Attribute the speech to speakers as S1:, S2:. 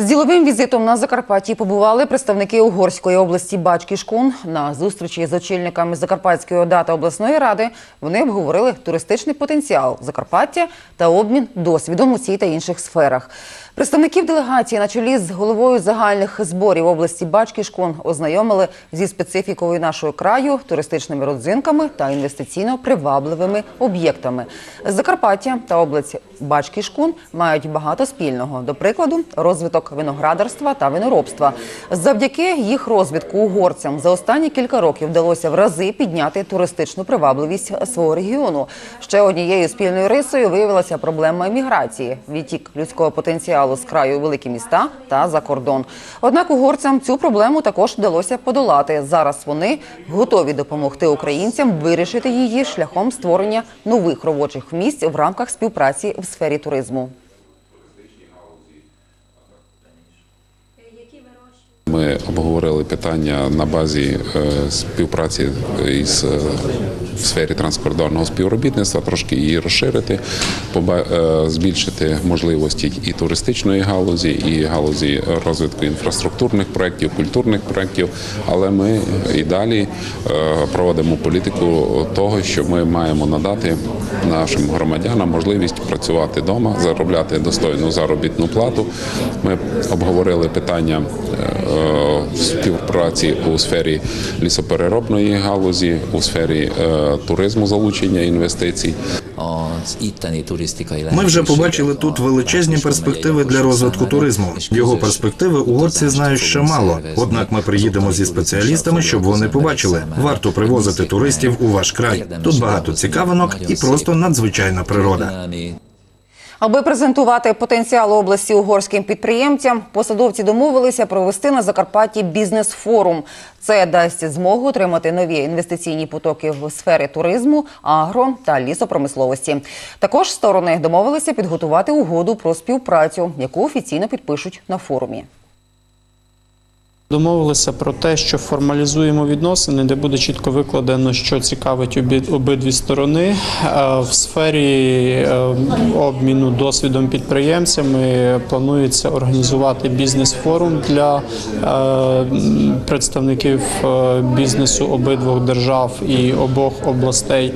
S1: З діловим візитом на Закарпатті побували представники Угорської області Бачкішкун. На зустрічі з очільниками Закарпатської ОДА та обласної ради вони обговорили туристичний потенціал Закарпаття та обмін досвідом у цій та інших сферах. Представників делегації на чолі з головою загальних зборів області Бачкішкун ознайомили зі специфікою нашого краю, туристичними родзинками та інвестиційно привабливими об'єктами. Закарпаття та область Бачкішкун мають багато спільного. До прикладу, розвиток виноградарства та виноробства. Завдяки їх розвитку угорцям за останні кілька років вдалося в рази підняти туристичну привабливість свого регіону. Ще однією спільною рисою виявилася проблема еміграції, відтік людського потенціалу з краю великі міста та за кордон. Однак угорцям цю проблему також вдалося подолати. Зараз вони готові допомогти українцям вирішити її шляхом створення нових робочих місць в рамках співпраці в сфері туризму.
S2: Ми обговорили питання на базі е, співпраці із е, в сфері транскордонного співробітництва, трошки її розширити, е, збільшити можливості і туристичної галузі, і галузі розвитку інфраструктурних проєктів, культурних проєктів. Але ми і далі е, проводимо політику того, що ми маємо надати нашим громадянам можливість працювати вдома, заробляти достойну заробітну плату. Ми обговорили питання е, співпраці у сфері лісопереробної галузі, у сфері туризму, залучення інвестицій.
S3: Ми вже побачили тут величезні перспективи для розвитку туризму. Його перспективи угорці знають ще мало. Однак ми приїдемо зі спеціалістами, щоб вони побачили. Варто привозити туристів у ваш край. Тут багато цікавинок і просто надзвичайна природа.
S1: Аби презентувати потенціал області угорським підприємцям, посадовці домовилися провести на Закарпатті бізнес-форум. Це дасть змогу отримати нові інвестиційні потоки в сфері туризму, агро та лісопромисловості. Також сторони домовилися підготувати угоду про співпрацю, яку офіційно підпишуть на форумі.
S4: Домовилися про те, що формалізуємо відносини, де буде чітко викладено, що цікавить обидві сторони. Е, В сфері е, обміну досвідом підприємцями планується організувати бізнес-форум для е, представників бізнесу обидвох держав і обох областей.